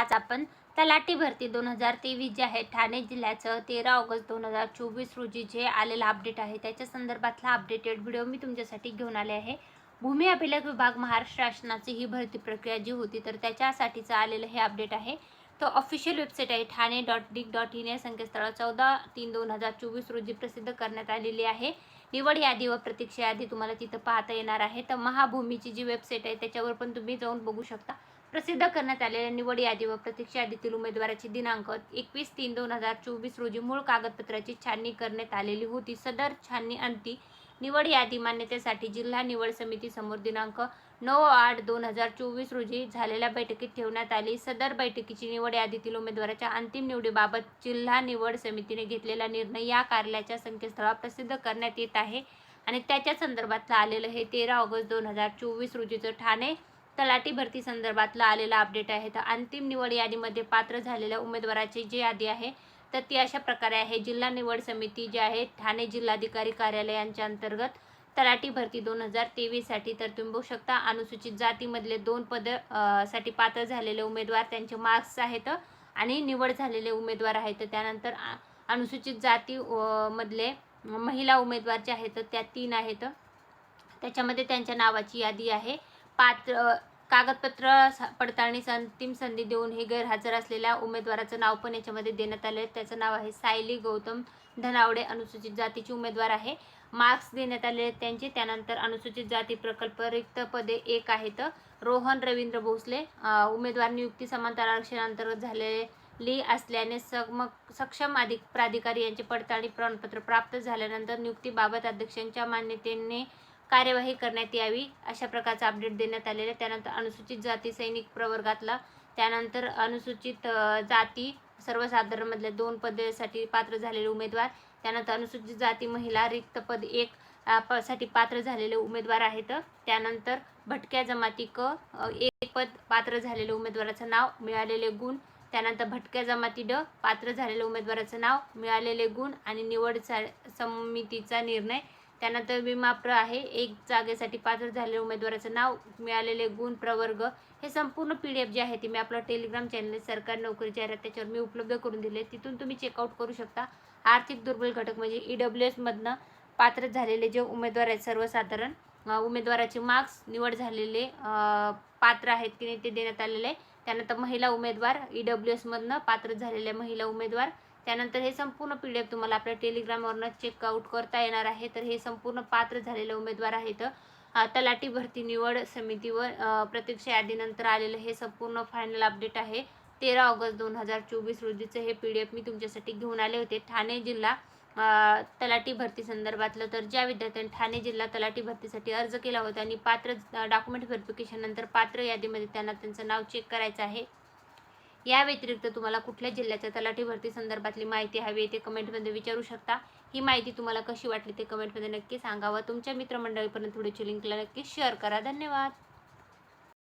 आज आपण तलाठी भरती दोन हजार तेवीस जे आहे ठाणे जिल्ह्याचं तेरा ऑगस्ट दोन हजार चोवीस रोजी जे आलेलं अपडेट आहे त्याच्या संदर्भातला अपडेटेड व्हिडिओ मी तुमच्यासाठी घेऊन आले आहे. भूमी अभिलेख विभाग महाराष्ट्र शासनाची ही भरती प्रक्रिया जी होती तर त्याच्यासाठीचं आलेलं हे अपडेट आहे. तर ऑफिशियल वेबसाईट आहे ठाणे डॉट डिक डॉट इन या संकेतस्थळावर चौदा तीन दोन हजार चोवीस रोजी प्रसिद्ध करण्यात आलेली आहे. निवड यादी व प्रतीक्षा यादी तुम्हाला तिथं पाहता येणार आहे. तर महाभूमीची जी वेबसाईट आहे त्याच्यावर पण तुम्ही जाऊन बघू शकता. प्रसिद्ध करण्यात आलेल्या निवड यादी व प्रतीक्षा यादीतील उमेदवाराची दिनांक एकवीस तीन दोन हजार चोवीस रोजी मूळ कागदपत्राची छाननी करण्यात आलेली होती. सदर छाननी अंती निवड यादी मान्यतेसाठी जिल्हा निवड समितीसमोर दिनांक नऊ आठ दोन हजार चोवीस रोजी झालेल्या बैठकीत ठेवण्यात आली. सदर बैठकीची निवड यादीतील उमेदवाराच्या अंतिम निवडीबाबत जिल्हा निवड समितीने घेतलेला निर्णय या कार्यालयाच्या संकेतस्थळावर प्रसिद्ध करण्यात येत आहे आणि त्याच्या संदर्भातलं आलेलं हे तेरा ऑगस्ट दोन हजार चोवीस रोजीचं ठाणे तलाठी भरती संदर्भातलं आलेलं अपडेट आहे. तर अंतिम निवड यादीमध्ये पात्र झालेल्या उमेदवाराची जी यादी आहे तर ती अशा प्रकारे आहे. जिल्हा निवड समिती जी आहे ठाणे जिल्हाधिकारी कार्यालय यांच्या अंतर्गत तलाठी भरती दोन हजार तेवीससाठी तर तुम्ही बघू शकता अनुसूचित जातीमधले दोन पदसाठी पात्र झालेले उमेदवार त्यांचे मार्क्स आहेत आणि निवड झालेले उमेदवार आहेत. त्यानंतर अनुसूचित जाती मधले महिला उमेदवार जे आहेत त्या तीन आहेत. त्याच्यामध्ये त्यांच्या नावाची यादी आहे. पात्र कागदपत्र स- पडताळणीस अंतिम संधी देऊन हे गैरहजर असलेल्या उमेदवाराचं नाव पण याच्यामध्ये देण्यात आलं आहे त्याचं नाव आहे सायली गौतम धनावडे अनुसूचित जातीची उमेदवार आहे. मार्क्स देण्यात आले आहेत त्यांचे. त्यानंतर अनुसूचित जाती प्रकल्प रिक्त पदे एक आहेत. रोहन रवींद्र भोसले उमेदवार नियुक्ती समांतर आरक्षणांतर्गत झालेली असल्याने सम सक्षम अधिक प्राधिकारी यांचे पडताळणी प्रमाणपत्र प्राप्त झाल्यानंतर नियुक्तीबाबत अध्यक्षांच्या मान्यतेने कार्यवाही करण्यात यावी अशा प्रकारचा अपडेट देण्यात आलेला आहे. त्यानंतर अनुसूचित जाती सैनिक प्रवर्गातला त्यानंतर अनुसूचित जाती सर्वसाधारणमधल्या दोन पदेसाठी पात्र झालेले उमेदवार त्यानंतर अनुसूचित जाती महिला रिक्त पद एक साठी पात्र झालेले उमेदवार आहेत. त्यानंतर भटक्या जमाती क एक पद पात्र झालेले उमेदवाराचं नाव मिळालेले गुण त्यानंतर भटक्या जमाती ड पात्र झालेल्या उमेदवाराचं नाव मिळालेले गुण आणि निवड समितीचा निर्णय त्यानंतर विमाप्र आहे. एक जागेसाठी पात्र झालेल्या उमेदवाराचं नाव मिळालेले गुण प्रवर्ग हे संपूर्ण पी डी एफ जे आहे ती मी आपलं टेलिग्राम चॅनल सरकारी नोकरी जाहिरात त्याच्यावर मी उपलब्ध करून दिले. तिथून तुम्ही चेकआउट करू शकता. आर्थिक दुर्बल घटक म्हणजे ई डब्ल्यू एसमधनं पात्र झालेले जे उमेदवार आहेत सर्वसाधारण उमेदवाराचे मार्क्स निवड झालेले पात्र आहेत की नाही ते देण्यात आलेले आहे. त्यानंतर महिला उमेदवार ई डब्ल्यू एसमधनं पात्र झालेल्या महिला उमेदवार त्यानंतर हे संपूर्ण पी डी एफ तुम्हाला आपल्या टेलिग्रामवरनं चेकआउट करता येणार आहे. तर हे संपूर्ण पात्र झालेले उमेदवार आहेत. तलाठी भरती निवड समितीवर प्रत्यक्ष यादीनंतर आलेलं हे संपूर्ण फायनल अपडेट आहे. तेरा ऑगस्ट दोन हजार चोवीस रोजीचं हे पी डी एफ मी तुमच्यासाठी घेऊन आले होते. ठाणे जिल्हा तलाठी भरती संदर्भातलं तर ज्या विद्यार्थ्यांनी ठाणे जिल्हा तलाठी भरतीसाठी अर्ज केला होता आणि पात्र डॉक्युमेंट व्हेरिफिकेशन नंतर पात्र यादीमध्ये त्यांना त्यांचं नाव चेक करायचं आहे. या व्यतिरिक्त तुम्हाला कुठल्या जिल्ह्याच्या तलाठी भरती संदर्भातली माहिती हवी आहे ते कमेंटमध्ये विचारू शकता. ही माहिती तुम्हाला कशी वाटली ते कमेंटमध्ये नक्की सांगा व तुमच्या मित्रमंडळीपर्यंत व्हिडिओची लिंकला नक्की शेअर करा. धन्यवाद.